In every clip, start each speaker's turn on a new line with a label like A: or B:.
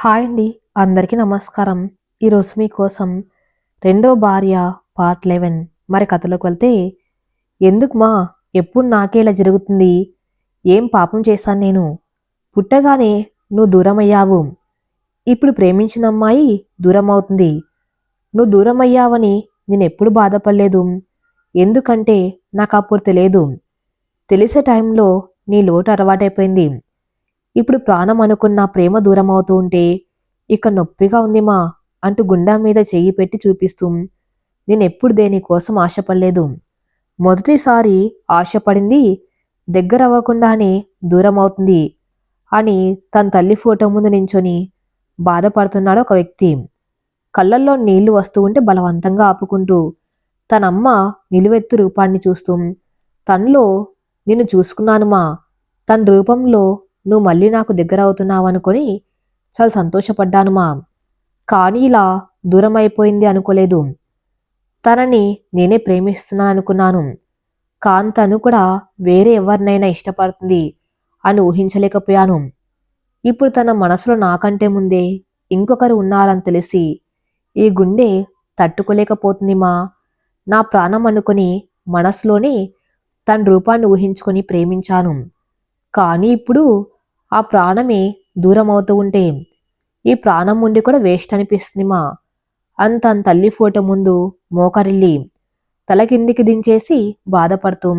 A: Hi అండి. అందరికీ నమస్కారం. ఈరోజు మీకోసం రెండో భార్య పార్ట్ లెవెన్. మరి కథలోకి వెళ్తే ఎందుకు మా? ఎప్పుడు నాకే ఇలా జరుగుతుంది? ఏం పాపం చేశాను నేను? పుట్టగానే నువ్వు దూరం అయ్యావు ఇప్పుడు ప్రేమించిన అమ్మాయి దూరం అవుతుంది నువ్వు దూరం అయ్యావని నేను ఎప్పుడు బాధపడలేదు. ఎందుకంటే నాకు అప్పుడు తెలియదు. తెలిసే టైంలో నీ లోటు అలవాటైపోయింది. ఇప్పుడు ప్రాణం అనుకున్న ప్రేమ దూరం అవుతూ ఉంటే ఇక నొప్పిగా ఉంది మా అంటూ గుండా మీద చెయ్యి పెట్టి చూపిస్తూ నేను ఎప్పుడు దేనికోసం ఆశపడలేదు. మొదటిసారి ఆశపడింది దగ్గర అవ్వకుండానే దూరం అవుతుంది అని తన తల్లి ఫోటో ముందు నించొని బాధపడుతున్నాడు ఒక వ్యక్తి. కళ్ళల్లో నీళ్ళు వస్తూ ఉంటే బలవంతంగా ఆపుకుంటూ తనమ్మ నిలువెత్తు రూపాన్ని చూస్తూ తనలో నిన్ను చూసుకున్నాను మా తన రూపంలో నువ్వు మళ్ళీ నాకు దగ్గర అవుతున్నావు అనుకొని చాలా సంతోషపడ్డాను మా కానీ ఇలా దూరం అయిపోయింది అనుకోలేదు. తనని నేనే ప్రేమిస్తున్నాను అనుకున్నాను. కాన్ తను కూడా వేరే ఎవరినైనా ఇష్టపడుతుంది అని ఊహించలేకపోయాను. ఇప్పుడు తన మనసులో నాకంటే ముందే ఇంకొకరు ఉన్నారని తెలిసి ఈ గుండె తట్టుకోలేకపోతుంది మా. నా ప్రాణం అనుకుని మనసులోనే తన రూపాన్ని ఊహించుకొని ప్రేమించాను. కానీ ఇప్పుడు ఆ ప్రాణమే దూరం అవుతూ ఉంటే ఈ ప్రాణం ఉండి కూడా వేస్ట్ అనిపిస్తుంది మా. అంత తల్లి ఫోటో ముందు మోకరిల్లి తల కిందికి దించేసి బాధపడుతూ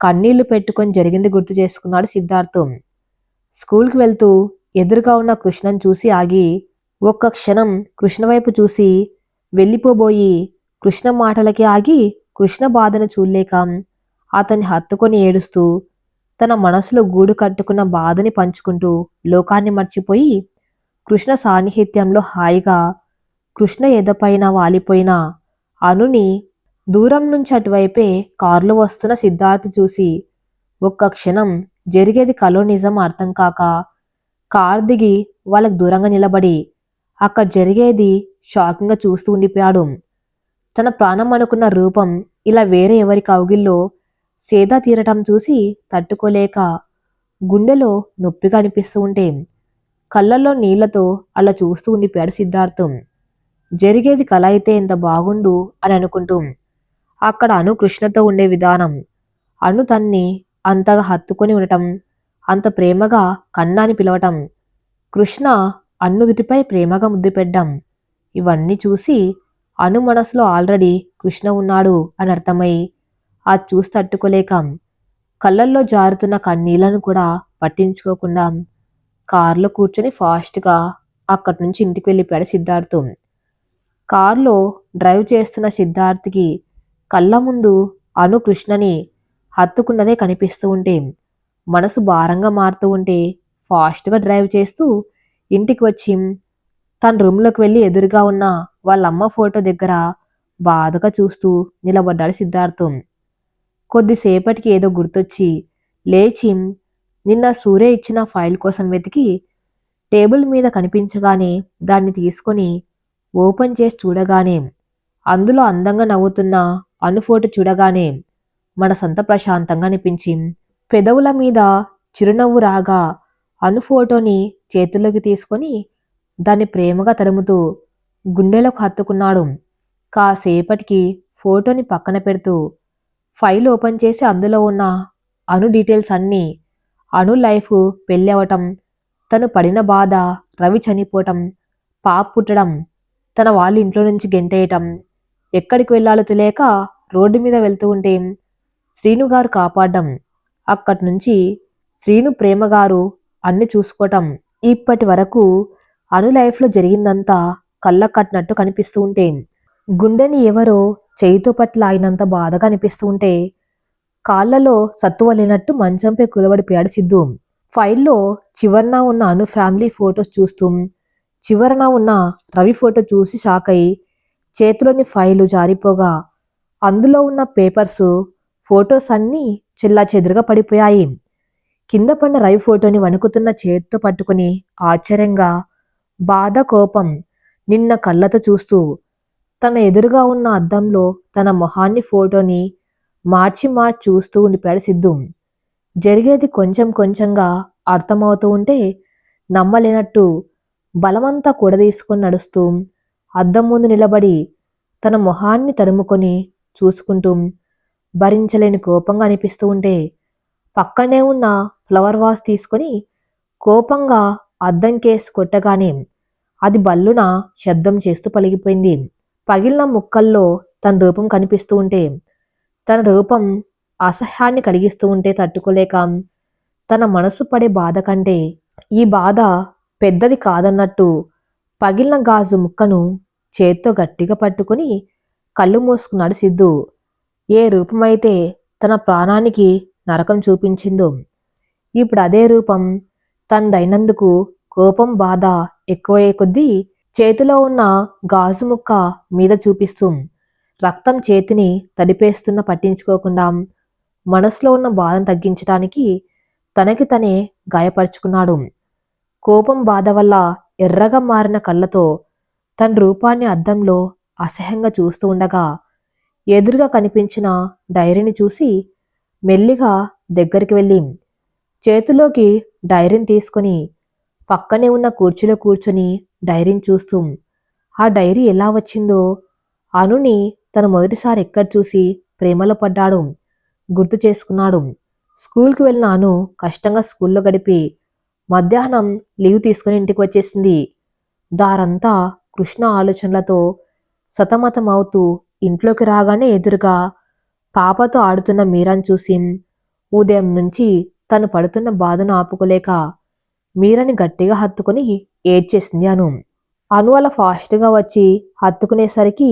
A: కన్నీళ్ళు పెట్టుకొని జరిగింది గుర్తు చేసుకున్నాడు సిద్ధార్థం. స్కూల్కి వెళ్తూ ఎదురుగా ఉన్న కృష్ణను చూసి ఆగి ఒక్క క్షణం కృష్ణ వైపు చూసి వెళ్ళిపోబోయి కృష్ణ మాటలకి ఆగి కృష్ణ బాధను చూడలేక అతన్ని హత్తుకొని ఏడుస్తూ తన మనసులో గూడు కట్టుకున్న బాధని పంచుకుంటూ లోకాన్ని మర్చిపోయి కృష్ణ సాన్నిహిత్యంలో హాయిగా కృష్ణ ఎదపైన వాలిపోయిన అనుని దూరం నుంచి అటువైపే కారులో వస్తున్న సిద్ధార్థ్ చూసి ఒక్క క్షణం జరిగేది కలో నిజం అర్థం కాక కార్ దిగి వాళ్ళకు దూరంగా నిలబడి అక్కడ జరిగేది షాకింగ్గా చూస్తూ ఉండిపోయాడు. తన ప్రాణం అనుకున్న రూపం ఇలా వేరే ఎవరి కౌగిల్లో సేద తీరటం చూసి తట్టుకోలేక గుండెలో నొప్పిగా అనిపిస్తూ ఉంటే కళ్ళల్లో నీళ్ళతో అలా చూస్తూ ఉండిపోయాడు సిద్ధార్థం. జరిగేది కళ అయితే ఎంత బాగుండు అని అనుకుంటూ అక్కడ అను కృష్ణతో ఉండే విధానం. అను తన్ని అంతగా హత్తుకొని ఉండటం అంత ప్రేమగా కన్నాని పిలవటం కృష్ణ అన్నుదుటిపై ప్రేమగా ముద్దు పెట్టడం ఇవన్నీ చూసి అను మనసులో ఆల్రెడీ కృష్ణ ఉన్నాడు అని అర్థమై ఆ చూసి తట్టుకోలేక కళ్ళల్లో జారుతున్న కన్నీళ్ళను కూడా పట్టించుకోకుండా కారులో కూర్చొని ఫాస్ట్గా అక్కడి నుంచి ఇంటికి వెళ్ళిపోయాడు సిద్ధార్థ్. కారులో డ్రైవ్ చేస్తున్న సిద్ధార్థ్కి కళ్ళ ముందు అను కృష్ణని హత్తుకున్నదే కనిపిస్తూ ఉంటే మనసు భారంగా మారుతూ ఉంటే ఫాస్ట్గా డ్రైవ్ చేస్తూ ఇంటికి వచ్చి తన రూమ్లోకి వెళ్ళి ఎదురుగా ఉన్న వాళ్ళ అమ్మ ఫోటో దగ్గర బాధగా చూస్తూ నిలబడ్డాడు సిద్ధార్థం. కొద్దిసేపటికి ఏదో గుర్తొచ్చి లేచి నిన్న సూర్య ఇచ్చిన ఫైల్ కోసం వెతికి టేబుల్ మీద కనిపించగానే దాన్ని తీసుకొని ఓపెన్ చేసి చూడగానే అందులో అందంగా నవ్వుతున్న అను ఫోటో చూడగానే మన సొంత ప్రశాంతంగా అనిపించి పెదవుల మీద చిరునవ్వు రాగా అను ఫోటోని చేతుల్లోకి తీసుకొని దాన్ని ప్రేమగా తరుముతూ గుండెలకు హత్తుకున్నాడు కాసేపటికి ఫోటోని పక్కన పెడుతూ ఫైల్ ఓపెన్ చేసి అందులో ఉన్న అను డీటెయిల్స్ అన్నీ అను లైఫ్ పెళ్ళి అవ్వటం తను పడిన బాధ రవి చనిపోవటం పాప పుట్టడం తన వాళ్ళ ఇంట్లో నుంచి గెంటేయటం ఎక్కడికి వెళ్ళాలో తెలియక రోడ్డు మీద వెళ్తూ ఉంటే శ్రీను గారు కాపాడడం అక్కడి నుంచి శ్రీను ప్రేమ గారు అన్ని చూసుకోవటం ఇప్పటి వరకు అను లైఫ్లో జరిగిందంతా కళ్ళ కట్టినట్టు కనిపిస్తూ ఉంటే గుండెని ఎవరో చేయితో పట్ల ఆయనంత బాధగా అనిపిస్తూ ఉంటే కాళ్ళలో సత్తువ లేనట్టు మంచంపై కులబడిపోయాడు సిద్ధు. ఫైల్లో చివరన ఉన్న అను ఫ్యామిలీ ఫొటోస్ చూస్తూ చివరన ఉన్న రవి ఫోటో చూసి షాక్ అయి చేతిలోని ఫైలు జారిపోగా అందులో ఉన్న పేపర్స్ ఫొటోస్ అన్నీ చెల్లా చెదురుగా పడిపోయాయి. కింద పడిన రవి ఫోటోని వణుకుతున్న చేతితో పట్టుకుని ఆశ్చర్యంగా బాధ కోపం నిన్న కళ్ళతో చూస్తూ తన ఎదురుగా ఉన్న అద్దంలో తన మొహాన్ని ఫోటోని మార్చి మార్చి చూస్తూ ఉండిపోయాడు సిద్ధు. జరిగేది కొంచెం కొంచెంగా అర్థమవుతూ ఉంటే నమ్మలేనట్టు బలమంతా కూడదీసుకొని నడుస్తూ అద్దం ముందు నిలబడి తన మొహాన్ని తరుముకొని చూసుకుంటూ భరించలేని కోపంగా అనిపిస్తూ ఉంటే పక్కనే ఉన్న ఫ్లవర్ వాస్ తీసుకొని కోపంగా అద్దం కేసు కొట్టగానే అది బల్లున శబ్దం చేస్తూ పలిగిపోయింది. పగిలిన ముక్కల్లో తన రూపం కనిపిస్తూ ఉంటే తన రూపం అసహ్యాన్ని కలిగిస్తూ ఉంటే తట్టుకోలేక తన మనసు పడే బాధ కంటే ఈ బాధ పెద్దది కాదన్నట్టు పగిలిన గాజు ముక్కను చేత్తో గట్టిగా పట్టుకుని కళ్ళు మూసుకున్నాడు సిద్ధు. ఏ రూపమైతే తన ప్రాణానికి నరకం చూపించిందో ఇప్పుడు అదే రూపం తనదైనందుకు కోపం బాధ ఎక్కువయ్యే కొద్దీ చేతిలో ఉన్న గాజు ముక్క మీద చూపిస్తూ రక్తం చేతిని తడిపేస్తున్న పట్టించుకోకుండా మనసులో ఉన్న బాధను తగ్గించడానికి తనకి తనే గాయపరుచుకున్నాడు. కోపం బాధ వల్ల ఎర్రగా మారిన కళ్ళతో తన రూపాన్ని అద్దంలో అసహ్యంగా చూస్తూ ఉండగా ఎదురుగా కనిపించిన డైరీని చూసి మెల్లిగా దగ్గరికి వెళ్ళి చేతిలోకి డైరీని తీసుకొని పక్కనే ఉన్న కుర్చీలో కూర్చొని డైరీని చూస్తూ ఆ డైరీ ఎలా వచ్చిందో అనుని తను మొదటిసారి ఎక్కడ చూసి ప్రేమలో పడ్డాడు గుర్తు చేసుకున్నాడు స్కూల్కి వెళ్ళిన అను కష్టంగా స్కూల్లో గడిపి మధ్యాహ్నం లీవ్ తీసుకుని ఇంటికి వచ్చేసింది. దారంతా కృష్ణ ఆలోచనలతో సతమతమవుతూ ఇంట్లోకి రాగానే ఎదురుగా పాపతో ఆడుతున్న మీరాను చూసి ఉదయం నుంచి తను పడుతున్న బాధను ఆపుకోలేక మీరని గట్టిగా హత్తుకుని ఏడ్చేసింది అను. అను అలా ఫాస్ట్గా వచ్చి హత్తుకునేసరికి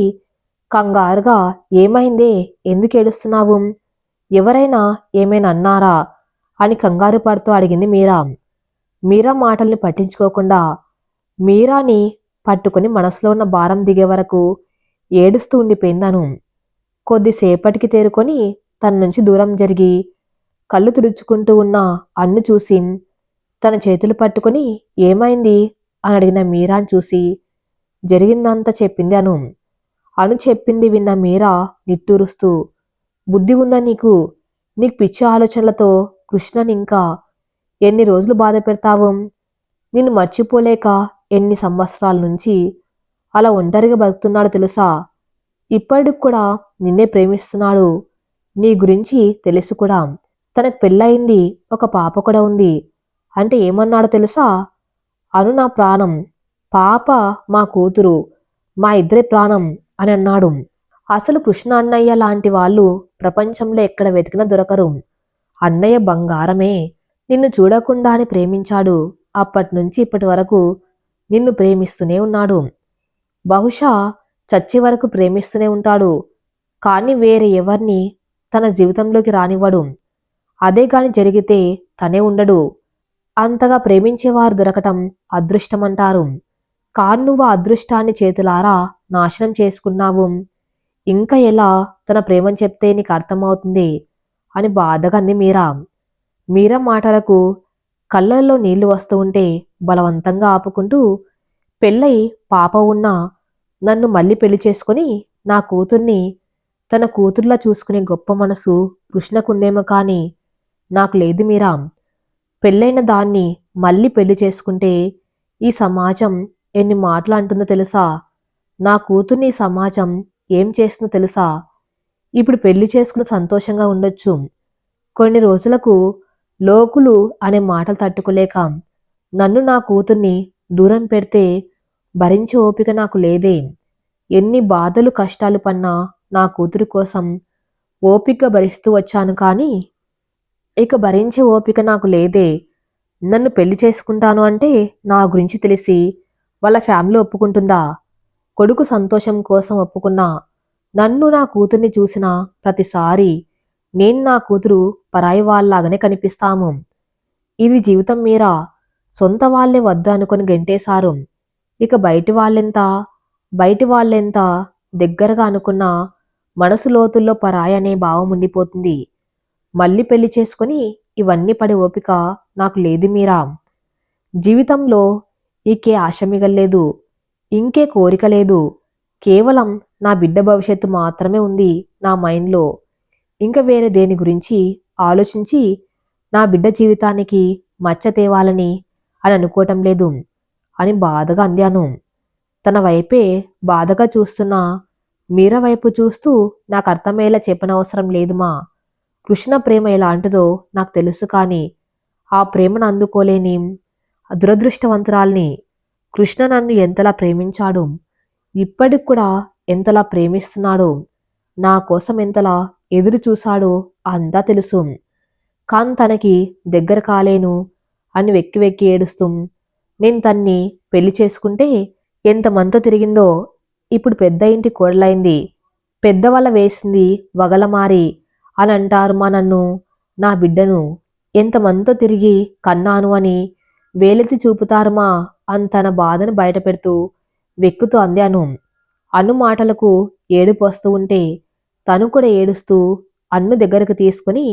A: కంగారుగా ఏమైందే? ఎందుకు ఏడుస్తున్నావు? ఎవరైనా ఏమైనా అన్నారా? అని కంగారు పడుతూ అడిగింది మీరా. మీరా మాటల్ని పట్టించుకోకుండా మీరాని పట్టుకుని మనసులో ఉన్న భారం దిగే వరకు ఏడుస్తూ ఉండిపోయిందను కొద్దిసేపటికి తేరుకొని తన నుంచి దూరం జరిగి కళ్ళు తుడుచుకుంటూ ఉన్న అన్ను చూసి తన చేతులు పట్టుకొని ఏమైంది? అని అడిగిన మీరాని చూసి జరిగిందంతా చెప్పింది అను. అను చెప్పింది విన్న మీరా నిట్టూరుస్తూ బుద్ధి ఉందా నీకు? నీకు పిచ్చి ఆలోచనలతో కృష్ణని ఇంకా ఎన్ని రోజులు బాధ పెడతావు? నిన్ను మర్చిపోలేక ఎన్ని సంవత్సరాల నుంచి అలా ఒంటరిగా బతుకుతున్నాడు తెలుసా? ఇప్పటికి కూడా నిన్నే ప్రేమిస్తున్నాడు. నీ గురించి తెలుసు కూడా. తనకు పెళ్ళయింది ఒక పాప కూడా ఉంది. అంటే ఏమన్నాడో తెలుసా? అను నా ప్రాణం పాప మా కూతురు మా ఇద్దరి ప్రాణం అని అన్నాడు. అసలు కృష్ణ అన్నయ్య లాంటి వాళ్ళు ప్రపంచంలో ఎక్కడ వెతికినా దొరకరు. అన్నయ్య బంగారమే. నిన్ను చూడకుండానే ప్రేమించాడు. అప్పటి నుంచి ఇప్పటి వరకు నిన్ను ప్రేమిస్తూనే ఉన్నాడు. బహుశా చచ్చి వరకు ప్రేమిస్తూనే ఉంటాడు. కానీ వేరే ఎవరిని తన జీవితంలోకి రానివ్వడు. అదే కాని జరిగితే తనే ఉండడు. అంతగా ప్రేమించేవారు దొరకటం అదృష్టమంటారు. కాను అదృష్టాన్ని చేతులారా నాశనం చేసుకున్నావు. ఇంకా ఎలా తన ప్రేమని చెప్తే నీకు అర్థమవుతుంది అని బాధగా అంది మీరా. మీరా మాటలకు కళ్ళల్లో నీళ్ళు వస్తూ ఉంటే బలవంతంగా ఆపుకుంటూ పెళ్ళై పాప ఉన్నా నన్ను మళ్ళీ పెళ్ళి చేసుకుని నా కూతుర్ని తన కూతుర్లా చూసుకునే గొప్ప మనసు కృష్ణకుందేమో కానీ నాకు లేదు మీరా. పెళ్ళైన దాన్ని మళ్ళీ పెళ్ళి చేసుకుంటే ఈ సమాజం ఎన్ని మాటలు అంటుందో తెలుసా? నా కూతుర్ని సమాజం ఏం చేస్తుందో తెలుసా? ఇప్పుడు పెళ్ళి చేసుకుని సంతోషంగా ఉండొచ్చు. కొన్ని రోజులకు లోకులు అనే మాటలు తట్టుకోలేక నన్ను నా కూతుర్ని దూరం పెడితే భరించే ఓపిక నాకు లేదే. ఎన్ని బాధలు కష్టాలు పన్నా నా కూతురు కోసం ఓపిక భరిస్తూ వచ్చాను కానీ ఇక భరించే ఓపిక నాకు లేదే. నన్ను పెళ్ళి చేసుకుంటాను అంటే నా గురించి తెలిసి వాళ్ళ ఫ్యామిలీ ఒప్పుకుంటుందా? కొడుకు సంతోషం కోసం ఒప్పుకున్నా నన్ను నా కూతుర్ని చూసిన ప్రతిసారి నేను నా కూతురు పరాయి వాళ్ళలాగానే కనిపిస్తాము. ఇది జీవితం మీరా? సొంత వాళ్ళే వద్దు అనుకుని గెంటేశారు. ఇక బయటి వాళ్ళెంత? బయటి వాళ్ళెంత? దగ్గరగా అనుకున్న మనసు లోతుల్లో పరాయి అనే భావం ఉండిపోతుంది. మళ్ళీ పెళ్ళి చేసుకుని ఇవన్నీ పడే ఓపిక నాకు లేదు మీరా. జీవితంలో ఈకే ఆశ మిగల్లేదు ఇంకే కోరిక లేదు. కేవలం నా బిడ్డ భవిష్యత్తు మాత్రమే ఉంది నా మైండ్లో. ఇంకా వేరే దేని గురించి ఆలోచించి నా బిడ్డ జీవితానికి మచ్చ తేవాలని అని అనుకోవటం లేదు అని బాధగా అందాను. తన వైపే బాధగా చూస్తున్న మీర వైపు చూస్తూ నాకు అర్థమయ్యేలా చెప్పనవసరం లేదు మా. కృష్ణ ప్రేమ ఎలాంటిదో నాకు తెలుసు కానీ ఆ ప్రేమను అందుకోలేని దురదృష్టవంతురాల్ని కృష్ణ నన్ను ఎంతలా ప్రేమించాడు ఇప్పటికి కూడా ఎంతలా ప్రేమిస్తున్నాడు నా కోసం ఎంతలా ఎదురు చూశాడో అంతా తెలుసు. కాన్ తనకి దగ్గర కాలేను అని వెక్కి వెక్కి ఏడుస్తూ నేను తన్ని పెళ్ళి చేసుకుంటే ఎంత మంతో తిరిగిందో ఇప్పుడు పెద్ద ఇంటి కోడలైంది పెద్దవాళ్ళ వేసింది వగలమారి అని అంటారు మా నన్ను. నా బిడ్డను ఎంతమందితో తిరిగి కన్నాను అని వేలెత్తి చూపుతారుమా అని తన బాధను బయటపెడుతూ వెక్కుతూ అందాను. అను మాటలకు ఏడుపు వస్తూ ఉంటే తను కూడా ఏడుస్తూ అన్ను దగ్గరకు తీసుకుని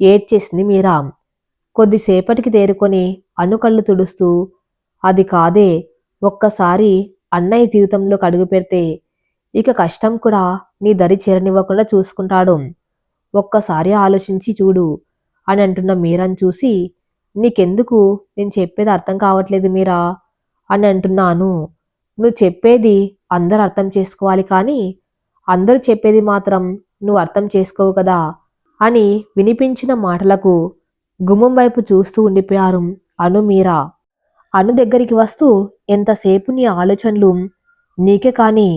A: ఏడ్చేసింది మీరా. కొద్దిసేపటికి తేరుకొని అన్ను కళ్ళు తుడుస్తూ అది కాదే ఒక్కసారి అన్నయ్య జీవితంలోకి అడుగు పెడితే ఇక కష్టం కూడా నీ దరి చేరనివ్వకుండా చూసుకుంటాడు. ఒక్కసారి ఆలోచించి చూడు అని అంటున్న మీరాని చూసి నీకెందుకు? నేను చెప్పేది అర్థం కావట్లేదు మీరా అని అంటున్నాను. నువ్వు చెప్పేది అందరు అర్థం చేసుకోవాలి కానీ అందరూ చెప్పేది మాత్రం నువ్వు అర్థం చేసుకోవు కదా అని వినిపించిన మాటలకు గుమ్మం వైపు చూస్తూ ఉండిపోయారు అను మీరా. అను దగ్గరికి వస్తూ ఎంతసేపు నీ ఆలోచనలు? నీకే కానీ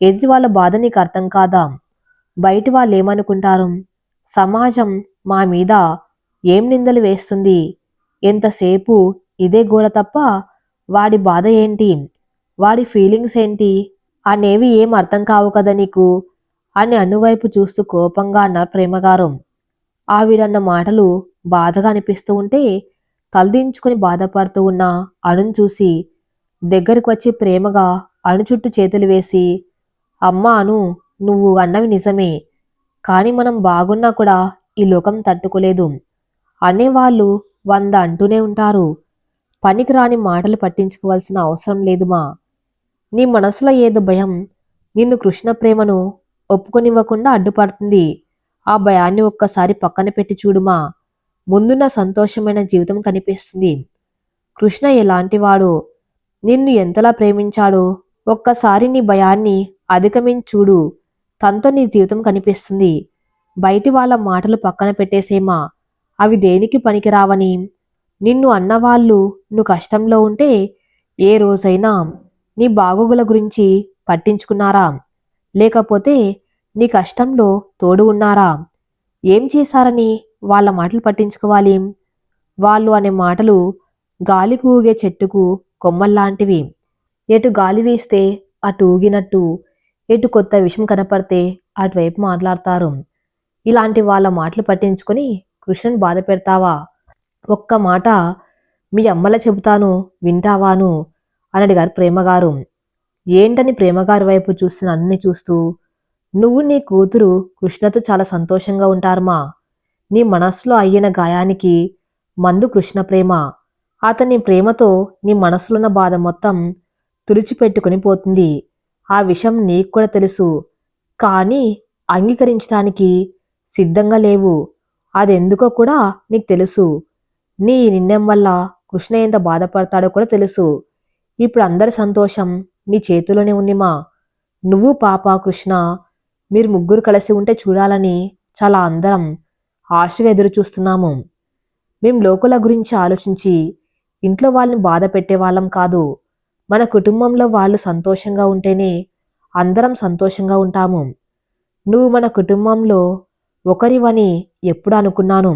A: ఎదుటి వాళ్ళ బాధ నీకు అర్థం కాదా? బయట వాళ్ళు ఏమనుకుంటారు సమాజం మా మీద ఏం నిందలు వేస్తుంది? ఎంతసేపు ఇదే గోల తప్ప వాడి బాధ ఏంటి? వాడి ఫీలింగ్స్ ఏంటి? అనేవి ఏం అర్థం కావు కదా నీకు? అని అనువైపు చూస్తూ కోపంగా అన్నారు ప్రేమగారు. ఆవిడన్న మాటలు బాధగా అనిపిస్తూ ఉంటే తలదించుకుని బాధపడుతూ ఉన్న అణును చూసి దగ్గరికి వచ్చి ప్రేమగా అణు చుట్టూ చేతులు వేసి అమ్మా అను నువ్వు అన్నవి నిజమే. కానీ మనం బాగున్నా కూడా ఈ లోకం తట్టుకోలేదు. అనేవాళ్ళు వంద అంటూనే ఉంటారు. పనికిరాని మాటలు పట్టించుకోవాల్సిన అవసరం లేదుమా నీ మనసులో ఏదో భయం నిన్ను కృష్ణ ప్రేమను ఒప్పుకొనివ్వకుండా అడ్డుపడుతుంది. ఆ భయాన్ని ఒక్కసారి పక్కన పెట్టి చూడుమా ముందున్న సంతోషమైన జీవితం కనిపిస్తుంది. కృష్ణ ఎలాంటివాడు నిన్ను ఎంతలా ప్రేమించాడో? ఒక్కసారి నీ భయాన్ని అధిగమించి చూడు. తనతో నీ జీవితం కనిపిస్తుంది. బయటి వాళ్ళ మాటలు పక్కన పెట్టేసేమా? అవి దేనికి పనికిరావని? నిన్ను అన్నవాళ్ళు నువ్వు కష్టంలో ఉంటే ఏ రోజైనా నీ బాగోగుల గురించి పట్టించుకున్నారా? లేకపోతే నీ కష్టంలో తోడు ఉన్నారా? ఏం చేశారని వాళ్ళ మాటలు పట్టించుకోవాలి. వాళ్ళు అనే మాటలు గాలికి ఊగే చెట్టుకు కొమ్మల్లాంటివి. ఎటు గాలి వేస్తే అటు ఊగినట్టు ఎటు కొత్త విషయం కనపడితే అటువైపు మాట్లాడతారు. ఇలాంటి వాళ్ళ మాటలు పట్టించుకొని కృష్ణను బాధ పెడతావా? ఒక్క మాట మీ అమ్మల చెబుతాను వింటావాను? అని అడిగారు ప్రేమగారు. ఏంటని ప్రేమగారి వైపు చూస్తున్న అన్ని చూస్తూ నువ్వు నీ కూతురు కృష్ణతో చాలా సంతోషంగా ఉంటారమ్మా. నీ మనస్సులో అయ్యిన గాయానికి మందు కృష్ణ ప్రేమ. అతని ప్రేమతో నీ మనసులో ఉన్న బాధ మొత్తం తుడిచిపెట్టుకుని పోతుంది. ఆ విషయం నీకు కూడా తెలుసు. కానీ అంగీకరించడానికి సిద్ధంగా లేవు. అదెందుకో కూడా నీకు తెలుసు. నీ నిర్ణయం వల్ల కృష్ణ ఎంత బాధపడతాడో కూడా తెలుసు. ఇప్పుడు అందరి సంతోషం నీ చేతిలోనే ఉందిమా నువ్వు పాప కృష్ణ మీరు ముగ్గురు కలిసి ఉంటే చూడాలని చాలా అందరం ఆశగా ఎదురు చూస్తున్నాము. మేము లోకుల గురించి ఆలోచించి ఇంట్లో వాళ్ళని బాధ పెట్టేవాళ్ళం కాదు. మన కుటుంబంలో వాళ్ళు సంతోషంగా ఉంటేనే అందరం సంతోషంగా ఉంటాము. నువ్వు మన కుటుంబంలో ఒకరివని ఎప్పుడు అనుకున్నాను.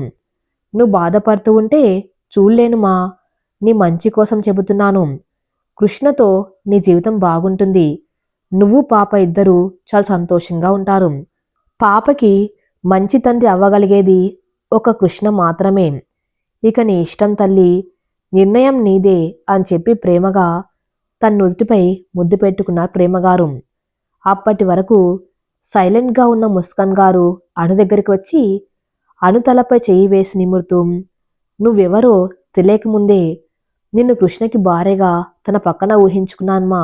A: నువ్వు బాధపడుతూ ఉంటే చూడలేనుమా? నీ మంచి కోసం చెబుతున్నాను. కృష్ణతో నీ జీవితం బాగుంటుంది. నువ్వు పాప ఇద్దరూ చాలా సంతోషంగా ఉంటారు. పాపకి మంచి తండ్రి అవ్వగలిగేది ఒక కృష్ణ మాత్రమే. ఇక నీ ఇష్టం తల్లి నిర్ణయం నీదే అని చెప్పి ప్రేమగా తన నుదుటిపై ముద్దు పెట్టుకున్నారు ప్రేమగారు. అప్పటి వరకు సైలెంట్గా ఉన్న ముస్కాన్ గారు అణు దగ్గరికి వచ్చి అణు తలపై చేయి వేసి నిమురుతూ నువ్వెవరో తెలియకముందే నిన్ను కృష్ణకి భార్యగా తన పక్కన ఊహించుకున్నానమ్మా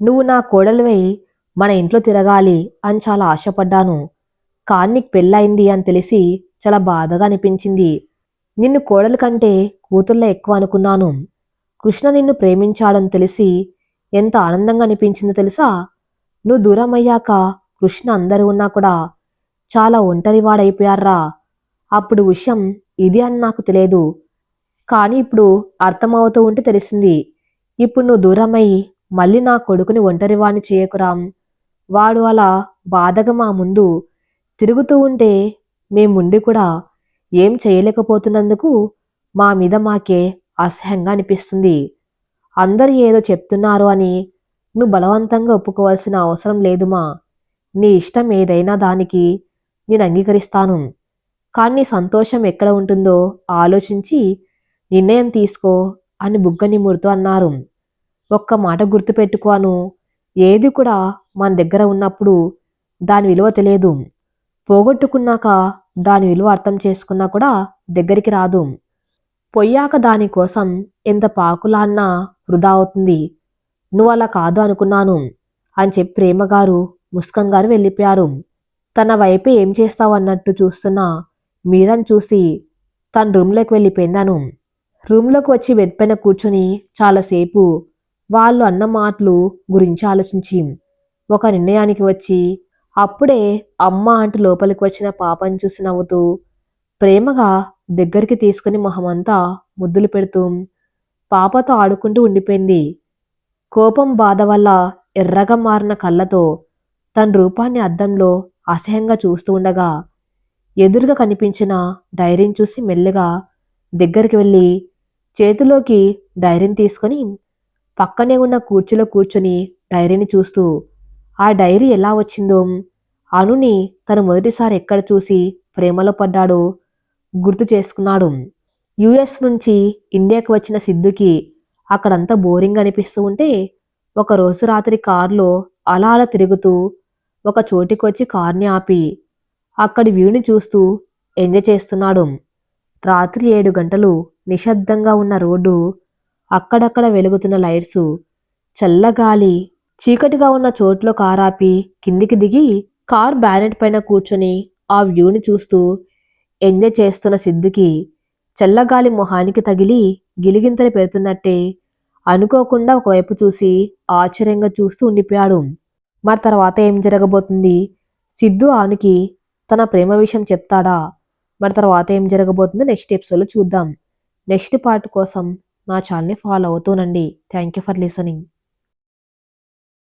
A: నువ్వు నా కోడలివై మన ఇంట్లో తిరగాలి అని చాలా ఆశపడ్డాను. కాన్నికి పెళ్ళయింది అని తెలిసి చాలా బాధగా అనిపించింది. నిన్ను కోడలు కంటే కూతుర్లో ఎక్కువ అనుకున్నాను. కృష్ణ నిన్ను ప్రేమించాడని తెలిసి ఎంత ఆనందంగా అనిపించిందో తెలుసా? నువ్వు దూరం అయ్యాక కృష్ణ అందరూ ఉన్నా కూడా చాలా ఒంటరివాడైపోయారా అప్పుడు విషయం ఇది అని నాకు తెలియదు. కానీ ఇప్పుడు అర్థమవుతూ ఉంటే తెలిసింది. ఇప్పుడు నువ్వు దూరమై మళ్ళీ నా కొడుకుని ఒంటరివాణ్ణి చేయకురాం. వాడు అలా బాధగా మా ముందు తిరుగుతూ ఉంటే మేముండి కూడా ఏం చేయలేకపోతున్నందుకు మా మీద మాకే అసహ్యంగా అనిపిస్తుంది. అందరూ ఏదో చెప్తున్నారు అని నువ్వు బలవంతంగా ఒప్పుకోవాల్సిన అవసరం లేదుమా నీ ఇష్టం ఏదైనా దానికి నేను అంగీకరిస్తాను. కానీ నీ సంతోషం ఎక్కడ ఉంటుందో ఆలోచించి నిర్ణయం తీసుకో అని బుగ్గ నిమురుతూ అన్నారు. ఒక్క మాట గుర్తుపెట్టుకోను ఏది కూడా మన దగ్గర ఉన్నప్పుడు దాని విలువ తెలియదు. పోగొట్టుకున్నాక దాని విలువ అర్థం చేసుకున్నా కూడా దగ్గరికి రాదు. పొయ్యాక దానికోసం ఎంత పాకులాన్నా వృధా అవుతుంది. నువ్వు అలా కాదు అనుకున్నాను అని చెప్పి ప్రేమగారు ముస్కన్ గారు వెళ్ళిపోయారు. తన వైపు ఏం చేస్తావన్నట్టు చూస్తున్న మీరని చూసి తన రూమ్లోకి వెళ్ళిపోయిందాను. రూమ్లోకి వచ్చి బెడ్ పైన కూర్చొని చాలాసేపు వాళ్ళు అన్న మాటలు గురించి ఆలోచించి ఒక నిర్ణయానికి వచ్చి అప్పుడే అమ్మ అంటూ లోపలికి వచ్చిన పాపని చూసి నవ్వుతూ ప్రేమగా దగ్గరికి తీసుకుని మొహమంతా ముద్దులు పెడుతూ పాపతో ఆడుకుంటూ ఉండిపోయింది. కోపం బాధ వల్ల ఎర్రగా మారిన కళ్ళతో తన రూపాన్ని అద్దంలో అసహ్యంగా చూస్తూ ఉండగా ఎదురుగా కనిపించిన డైరీని చూసి మెల్లగా దగ్గరికి వెళ్ళి చేతిలోకి డైరీని తీసుకొని పక్కనే ఉన్న కూర్చులో కూర్చొని డైరీని చూస్తూ ఆ డైరీ ఎలా వచ్చిందో? అనుని తను మొదటిసారి ఎక్కడ చూసి ప్రేమలో పడ్డాడో? గుర్తు చేసుకున్నాడు. యుఎస్ నుంచి ఇండియాకి వచ్చిన సిద్ధుకి అక్కడంతా బోరింగ్ అనిపిస్తూ ఉంటే ఒక రోజు రాత్రి కారులో అలా అలా తిరుగుతూ ఒక చోటికొచ్చి కార్ని ఆపి అక్కడి వ్యూని చూస్తూ ఎంజాయ్ చేస్తున్నాడు. రాత్రి ఏడు గంటలు నిశ్శబ్దంగా ఉన్న రోడ్డు అక్కడక్కడ వెలుగుతున్న లైట్స్ చల్లగాలి చీకటిగా ఉన్న చోట్లో కారాపి కిందికి దిగి కార్ బ్యానెట్ పైన కూర్చొని ఆ వ్యూని చూస్తూ ఎంజాయ్ చేస్తున్న సిద్ధుకి చల్లగాలి మొహానికి తగిలి గిలిగింతలు పెడుతున్నట్టే అనుకోకుండా ఒకవైపు చూసి ఆశ్చర్యంగా చూస్తూ ఉండిపోయాడు. మరి తర్వాత ఏం జరగబోతుంది? సిద్ధు ఆనుకి తన ప్రేమ విషయం చెప్తాడా? మరి తర్వాత ఏం జరగబోతుందో నెక్స్ట్ ఎపిసోడ్లో చూద్దాం. నెక్స్ట్ పార్ట్ కోసం నా ఛానల్ని follow అవుతూనండి. Thank you for listening.